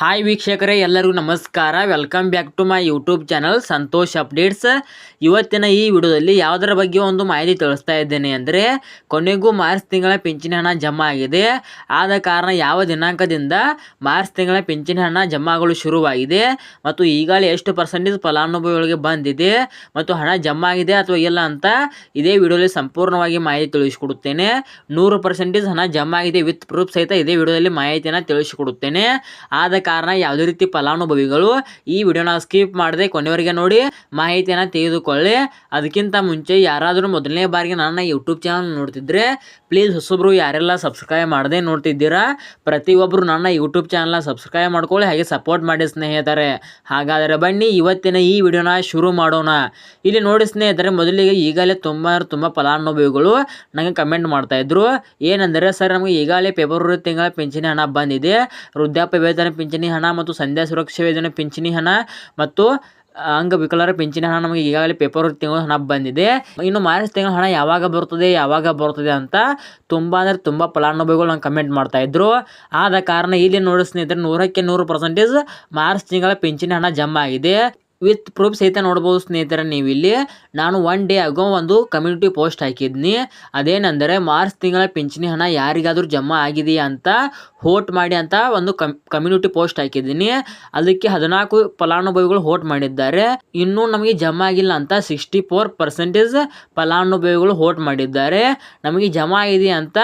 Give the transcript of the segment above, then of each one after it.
Hi ವೀಕ್ಷಕರೇ, ಎಲ್ಲರಿಗೂ ನಮಸ್ಕಾರ. Welcome back to my YouTube channel Santosh updates ಇವತ್ತಿನ ಈ ವಿಡಿಯೋದಲ್ಲಿ ಯಾವುದರ ಬಗ್ಗೆ ಒಂದು ಮಾಹಿತಿ ತಿಳಿಸ್ತಾ ಇದ್ದೇನೆ ಅಂದರೆ, ಕೊನೆಗೂ ಮಾರ್ಚ್ ತಿಂಗಳ ಪಿಂಚಣಿ ಹಣ ಜಮಾ ಆಗಿದೆ. ಆದ ಕಾರಣ ಯಾವ ದಿನಾಂಕದಿಂದ ಮಾರ್ಚ್ ತಿಂಗಳ ಪಿಂಚಣಿ ಹಣ ಜಮಾಗಳು ಶುರುವಾಗಿದೆ ಮತ್ತು ಈಗಾಗಲೇ ಎಷ್ಟು ಪರ್ಸೆಂಟೇಜ್ ಫಲಾನುಭವಿಗಳಿಗೆ ಬಂದಿದೆ ಮತ್ತು ಹಣ ಜಮಾ ಆಗಿದೆ ಅಥವಾ ಇಲ್ಲ ಅಂತ ಇದೇ ವಿಡಿಯೋದಲ್ಲಿ ಸಂಪೂರ್ಣವಾಗಿ ಮಾಹಿತಿ ತಿಳಿಸಿಕೊಡುತ್ತೇನೆ. ನೂರು ಪರ್ಸೆಂಟೇಜ್ ಹಣ ಜಮಾ ಆಗಿದೆ ವಿತ್ ಪ್ರೂಫ್ ಸಹಿತ ಇದೇ ವಿಡಿಯೋದಲ್ಲಿ ಮಾಹಿತಿಯನ್ನು ತಿಳಿಸಿಕೊಡುತ್ತೇನೆ. ಆದ ಕಾರಣ ಯಾವುದೇ ರೀತಿ ಫಲಾನುಭವಿಗಳು ಈ ವಿಡಿಯೋನ ಸ್ಕಿಪ್ ಮಾಡದೆ ಕೊನೆವರೆಗೆ ನೋಡಿ ಮಾಹಿತಿಯನ್ನು ತೆಗೆದುಕೊಳ್ಳಿ. ಅದಕ್ಕಿಂತ ಮುಂಚೆ ಯಾರಾದರೂ ಮೊದಲನೇ ಬಾರಿಗೆ ನನ್ನ ಯೂಟ್ಯೂಬ್ ಚಾನಲ್ ನೋಡ್ತಿದ್ರೆ ಪ್ಲೀಸ್ ಹೊಸಬ್ರು ಯಾರೆಲ್ಲ ಸಬ್ಸ್ಕ್ರೈಬ್ ಮಾಡದೆ ನೋಡ್ತಿದ್ದೀರಾ ಪ್ರತಿಯೊಬ್ಬರು ನನ್ನ ಯೂಟ್ಯೂಬ್ ಚಾನಲ್ನ ಸಬ್ಸ್ಕ್ರೈಬ್ ಮಾಡ್ಕೊಳ್ಳಿ, ಹಾಗೆ ಸಪೋರ್ಟ್ ಮಾಡಿ ಸ್ನೇಹಿತರೆ. ಹಾಗಾದರೆ ಬನ್ನಿ, ಇವತ್ತಿನ ಈ ವಿಡಿಯೋನ ಶುರು ಮಾಡೋಣ. ಇಲ್ಲಿ ನೋಡಿ ಸ್ನೇಹಿತರೆ, ಮೊದಲಿಗೆ ಈಗಲೇ ತುಂಬ ತುಂಬ ಫಲಾನುಭವಿಗಳು ನನಗೆ ಕಮೆಂಟ್ ಮಾಡ್ತಾ ಇದ್ರು. ಏನಂದರೆ, ಸರ್, ನಮಗೆ ಈಗಾಗಲೇ ಫೆಬ್ರವರಿ ತಿಂಗಳ ಪಿಂಚಣಿ ಹಣ ಬಂದಿದೆ. ವೃದ್ಧಾಪ್ಯ ವೇತನ ಪಿಂಚಣಿ ಹಣ ಮತ್ತು ಸಂಧ್ಯಾ ಸುರಕ್ಷಾ ಯೋಜನೆ ಪಿಂಚಣಿ ಹಣ ಮತ್ತು ಅಂಗವಿಕಲರ ಪಿಂಚಣಿ ಹಣ ನಮಗೆ ಈಗಾಗಲೇ ಪೇಪರ್ ತಿಂಗಳು ಹಣ ಬಂದಿದೆ. ಇನ್ನು ಮಾರ್ಚ್ ತಿಂಗಳ ಹಣ ಯಾವಾಗ ಬರ್ತದೆ ಯಾವಾಗ ಬರ್ತದೆ ಅಂತ ತುಂಬ ಅಂದರೆ ತುಂಬ ಫಲಾನುಭವಿಗಳು ನಂಗೆ ಕಮೆಂಟ್ ಮಾಡ್ತಾ ಇದ್ರು. ಆದ ಕಾರಣ ಇಲ್ಲಿ ನೋಡಿ ಸ್ನೇಹಿತರೆ, ನೂರಕ್ಕೆ ನೂರು ಪರ್ಸೆಂಟೇಜ್ ಮಾರ್ಚ್ ತಿಂಗಳ ಪಿಂಚಣಿ ಹಣ ಜಮಾ ಆಗಿದೆ. ವಿತ್ ಪ್ರೂಫ್ ಸಹಿತ ನೋಡ್ಬೋದು ಸ್ನೇಹಿತರೆ ನೀವು ಇಲ್ಲಿ ನಾನು ಒನ್ ಡೇ ಆಗೋ ಒಂದು ಕಮ್ಯುನಿಟಿ ಪೋಸ್ಟ್ ಹಾಕಿದ್ನಿ. ಅದೇನೆಂದರೆ ಮಾರ್ಚ್ ತಿಂಗಳ ಪಿಂಚಣಿ ಹಣ ಯಾರಿಗಾದರೂ ಜಮಾ ಆಗಿದೆಯಾ ಅಂತ ಹೋಟ್ ಮಾಡಿ ಅಂತ ಒಂದು ಕಮ್ ಕಮ್ಯುನಿಟಿ ಪೋಸ್ಟ್ ಹಾಕಿದ್ದೀನಿ. ಅದಕ್ಕೆ ಹದಿನಾಲ್ಕು ಫಲಾನುಭವಿಗಳು ಹೋಟ್ ಮಾಡಿದ್ದಾರೆ. ಇನ್ನೂ ನಮಗೆ ಜಮಾ ಆಗಿಲ್ಲ ಅಂತ ಸಿಕ್ಸ್ಟಿ ಫೋರ್ ಪರ್ಸೆಂಟೇಜ್ ಫಲಾನುಭವಿಗಳು ಹೋಟ್ ಮಾಡಿದ್ದಾರೆ. ನಮಗೆ ಜಮಾ ಆಗಿದೆ ಅಂತ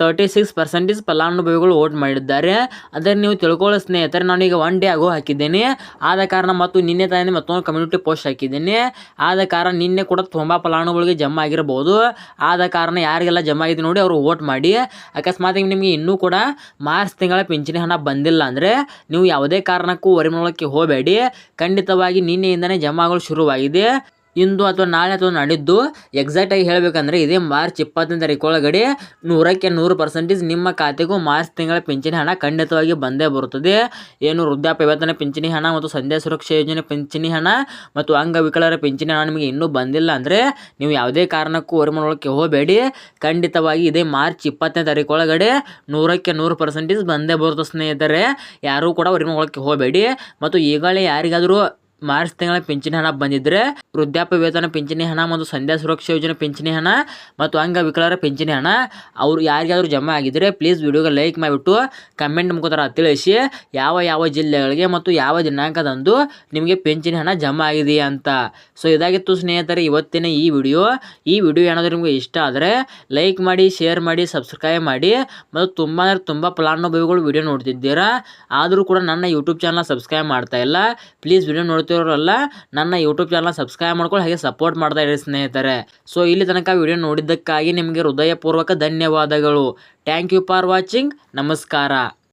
ತರ್ಟಿ ಸಿಕ್ಸ್ ಪರ್ಸೆಂಟೇಜ್ ಫಲಾನುಭವಿಗಳು ವೋಟ್ ಮಾಡಿದ್ದಾರೆ. ಅದನ್ನು ನೀವು ತಿಳ್ಕೊಳ್ಳೋ ಸ್ನೇಹಿತರೆ ನಾನೀಗ ಒನ್ ಡೇ ಆಗೋ ಹಾಕಿದ್ದೇನೆ. ಆದ ಕಾರಣ ಮತ್ತು ನಿನ್ನೆ ತಾನೇ ಮತ್ತೊಂದು ಕಮ್ಯುನಿಟಿ ಪೋಸ್ಟ್ ಹಾಕಿದ್ದೇನೆ. ಆದ ಕಾರಣ ನಿನ್ನೆ ಕೂಡ ತುಂಬ ಫಲಾನುಭವಿಗಳಿಗೆ ಜಮಾ ಆಗಿರ್ಬೋದು. ಆದ ಕಾರಣ ಯಾರಿಗೆಲ್ಲ ಜಮಾ ಆಗಿದೆ ನೋಡಿ ಅವರು ವೋಟ್ ಮಾಡಿ. ಅಕಸ್ಮಾತ್ ನಿಮಗೆ ಇನ್ನೂ ಕೂಡ ಮಾರ್ಚ್ ತಿಂಗಳ ಪಿಂಚಣಿ ಹಣ ಬಂದಿಲ್ಲ ಅಂದರೆ ನೀವು ಯಾವುದೇ ಕಾರಣಕ್ಕೂ ಹೊರಮೊಳಕ್ಕೆ ಹೋಗಬೇಡಿ. ಖಂಡಿತವಾಗಿ ನಿನ್ನೆಯಿಂದನೇ ಜಮಾಗಳು ಶುರುವಾಗಿದೆ. ಇಂದು ಅಥವಾ ನಾಳೆ ಅಥವಾ ನಾಡಿದ್ದು ಎಕ್ಸಾಕ್ಟಾಗಿ ಹೇಳಬೇಕಂದ್ರೆ ಇದೇ ಮಾರ್ಚ್ ಇಪ್ಪತ್ತನೇ ತಾರೀಕು ಒಳಗಡೆ ನೂರಕ್ಕೆ ನೂರು ಪರ್ಸೆಂಟೇಜ್ ನಿಮ್ಮ ಖಾತೆಗೂ ಮಾರ್ಚ್ ತಿಂಗಳ ಪಿಂಚಣಿ ಹಣ ಖಂಡಿತವಾಗಿ ಬಂದೇ ಬರುತ್ತದೆ. ಏನು ವೃದ್ಧಾಪ್ಯ ವೇತನ ಪಿಂಚಣಿ ಹಣ ಮತ್ತು ಸಂಧ್ಯಾ ಸುರಕ್ಷಾ ಯೋಜನೆ ಪಿಂಚಣಿ ಹಣ ಮತ್ತು ಅಂಗವಿಕಲರ ಪಿಂಚಣಿ ಹಣ ನಿಮಗೆ ಇನ್ನೂ ಬಂದಿಲ್ಲ ಅಂದರೆ ನೀವು ಯಾವುದೇ ಕಾರಣಕ್ಕೂ ಹೊರಮನೊಳಕ್ಕೆ ಹೋಗಬೇಡಿ. ಖಂಡಿತವಾಗಿ ಇದೇ ಮಾರ್ಚ್ ಇಪ್ಪತ್ತನೇ ತಾರೀಕು ಒಳಗಡೆ ನೂರಕ್ಕೆ ನೂರು ಪರ್ಸೆಂಟೇಜ್ ಬಂದೇ ಬರುತ್ತೆ ಸ್ನೇಹಿತರೆ. ಯಾರೂ ಕೂಡ ಹೊರಮನೊಳಕ್ಕೆ ಹೋಗಬೇಡಿ. ಮತ್ತು ಈಗಲೇ ಯಾರಿಗಾದರೂ ಮಾರ್ಚ್ ತಿಂಗಳ ಪಿಂಚಣಿ ಹಣ ಬಂದಿದ್ರೆ ವೃದ್ಧಾಪ್ಯ ವೇತನ ಪಿಂಚಣಿ ಹಣ ಮತ್ತು ಸಂಧ್ಯಾ ಸುರಕ್ಷಾ ಯೋಜನೆ ಪಿಂಚಣಿ ಹಣ ಮತ್ತು ಅಂಗವಿಕಲರ ಪಿಂಚಣಿ ಹಣ ಅವ್ರು ಯಾರಿಗಾದರೂ ಜಮಾ ಆಗಿದ್ರೆ ಪ್ಲೀಸ್ ವಿಡಿಯೋಗೆ ಲೈಕ್ ಮಾಡಿಬಿಟ್ಟು ಕಮೆಂಟ್ ಮುಖಾಂತರ ತಿಳಿಸಿ ಯಾವ ಯಾವ ಜಿಲ್ಲೆಗಳಿಗೆ ಮತ್ತು ಯಾವ ದಿನಾಂಕದಂದು ನಿಮಗೆ ಪಿಂಚಣಿ ಹಣ ಜಮಾ ಆಗಿದೆಯಾ ಅಂತ. ಸೊ ಇದಾಗಿತ್ತು ಸ್ನೇಹಿತರೆ, ಇವತ್ತಿನ ಈ ವಿಡಿಯೋ ಈ ವಿಡಿಯೋ ಏನಾದರೂ ನಿಮಗೆ ಇಷ್ಟ ಆದರೆ ಲೈಕ್ ಮಾಡಿ ಶೇರ್ ಮಾಡಿ ಸಬ್ಸ್ಕ್ರೈಬ್ ಮಾಡಿ ಮತ್ತು ತುಂಬ ಅಂದರೆ ತುಂಬ ಫಲಾನುಭವಿಗಳು ವಿಡಿಯೋ ನೋಡ್ತಿದ್ದೀರಾ, ಆದರೂ ಕೂಡ ನನ್ನ ಯೂಟ್ಯೂಬ್ ಚಾನಲ್ ಸಬ್ಸ್ಕ್ರೈಬ್ ಮಾಡ್ತಾ ಇಲ್ಲ. ಪ್ಲೀಸ್ ವಿಡಿಯೋ ನೋಡ್ತೀವಿ ನೋಡ್ತಿರೋರಲ್ಲ ನನ್ನ ಯೂಟ್ಯೂಬ್ ಚಾನಲ್ ಸಬ್ಸ್ಕ್ರೈಬ್ ಮಾಡ್ಕೊಳ್ಳಿ, ಹಾಗೆ ಸಪೋರ್ಟ್ ಮಾಡ್ತಾ ಇರಿ ಸ್ನೇಹಿತರೆ. ಸೊ ಇಲ್ಲಿ ತನಕ ವಿಡಿಯೋ ನೋಡಿದ್ದಕ್ಕಾಗಿ ನಿಮಗೆ ಹೃದಯಪೂರ್ವಕ ಧನ್ಯವಾದಗಳು. ಥ್ಯಾಂಕ್ ಯು ಫಾರ್ ವಾಚಿಂಗ್ ನಮಸ್ಕಾರ.